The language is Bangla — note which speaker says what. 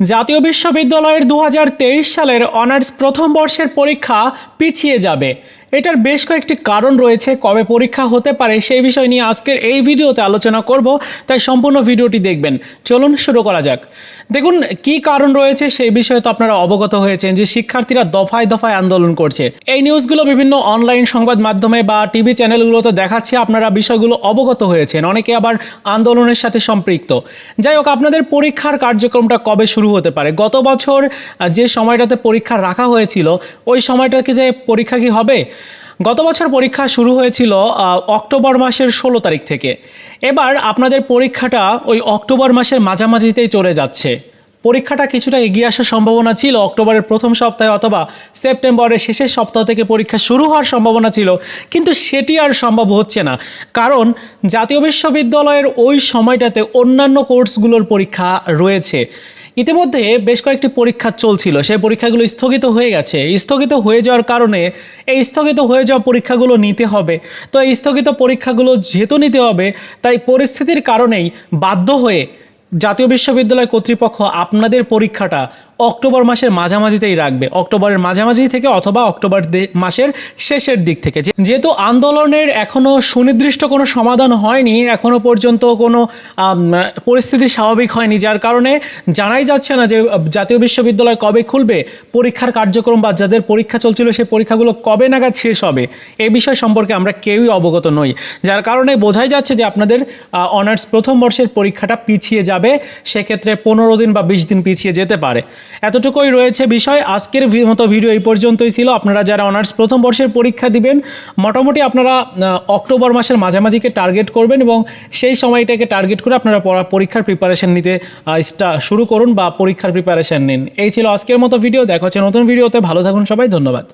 Speaker 1: জাতীয় বিশ্ববিদ্যালয়ের দু হাজার তেইশ সালের অনার্স প্রথম বর্ষের পরীক্ষা পিছিয়ে যাবে। এটার বেশ কয়েকটি কারণ রয়েছে কবে পরীক্ষা হতে পারে সেই বিষয় নিয়ে আজকের এই ভিডিওতে আলোচনা করব, তাই সম্পূর্ণ ভিডিওটি দেখবেন। চলুন শুরু করা যাক। দেখুন, কি কারণ রয়েছে সেই বিষয়ে তো আপনারা অবগত হয়েছেন যে শিক্ষার্থীরা দফায় দফায় আন্দোলন করছে। এই নিউজগুলো বিভিন্ন অনলাইন সংবাদ মাধ্যমে বা টিভি চ্যানেলগুলোতে দেখাচ্ছে, আপনারা বিষয়গুলো অবগত হয়েছেন। অনেকে আবার আন্দোলনের সাথে সম্পৃক্ত। যাই হোক, আপনাদের পরীক্ষার কার্যক্রমটা কবে শুরু হতে পারে? গত বছর যে সময়টাতে পরীক্ষা রাখা হয়েছিল, ওই সময়টাতে পরীক্ষা কি হবে? গত বছর পরীক্ষা শুরু হয়েছিল অক্টোবর মাসের ষোলো তারিখ থেকে। এবার আপনাদের পরীক্ষাটা ওই অক্টোবর মাসের মাঝামাঝিতেই চলে যাচ্ছে। পরীক্ষাটা কিছুটা এগিয়ে আসার সম্ভাবনা ছিল, অক্টোবরের প্রথম সপ্তাহে অথবা সেপ্টেম্বরের শেষের সপ্তাহ থেকে পরীক্ষা শুরু হওয়ার সম্ভাবনা ছিল, কিন্তু সেটি আর সম্ভব হচ্ছে না। কারণ জাতীয় বিশ্ববিদ্যালয়ের ওই সময়টাতে অন্যান্য কোর্সগুলোর পরীক্ষা রয়েছে। ইতিমধ্যে বেশ কয়েকটি পরীক্ষা চলছিল। সেই পরীক্ষাগুলো স্থগিত হয়ে গেছে। স্থগিত হয়ে যাওয়ার কারণে এই স্থগিত হয়ে যাওয়া পরীক্ষাগুলো নিতে হবে। তো এই স্থগিত পরীক্ষাগুলো যেহেতু নিতে হবে, তাই পরিস্থিতির কারণেই বাধ্য হয়ে জাতীয় বিশ্ববিদ্যালয় কর্তৃপক্ষ আপনাদের পরীক্ষাটা অক্টোবর মাসের মাঝামাঝিতেই রাখবে। অক্টোবরের মাঝামাঝি থেকে অথবা অক্টোবর মাসের শেষের দিক থেকে। যেহেতু আন্দোলনের এখনও সুনির্দিষ্ট কোনো সমাধান হয়নি এখনও পর্যন্ত কোনো পরিস্থিতি স্বাভাবিক হয়নি, যার কারণে জানাই যাচ্ছে না যে, জাতীয় বিশ্ববিদ্যালয় কবে খুলবে, পরীক্ষার কার্যক্রম বা যাদের পরীক্ষা চলছিল সেই পরীক্ষাগুলো কবে নাগাদ শেষ হবে এই বিষয় সম্পর্কে আমরা কেউই অবগত নই। যার কারণে বোঝাই যাচ্ছে যে আপনাদের অনার্স প্রথম বর্ষের পরীক্ষাটা পিছিয়ে যাবে, সেক্ষেত্রে পনেরো দিন বা বিশ দিন পিছিয়ে যেতে পারে। এতটুকুই রয়েছে বিষয়। আজকের মতো ভিডিও এই পর্যন্তই ছিল। আপনারা যারা অনার্স প্রথম বর্ষের পরীক্ষা দিবেন, মোটামুটি আপনারা অক্টোবর মাসের মাঝামাঝিকে টার্গেট করবেন এবং সেই সময়টাকে টার্গেট করে আপনারা পরীক্ষার প্রিপারেশন নিতে শুরু করুন বা পরীক্ষার প্রিপারেশন নিন। এই ছিল আজকের মতো ভিডিও দেখা হচ্ছে নতুন ভিডিওতে ভালো থাকুন সবাই। ধন্যবাদ।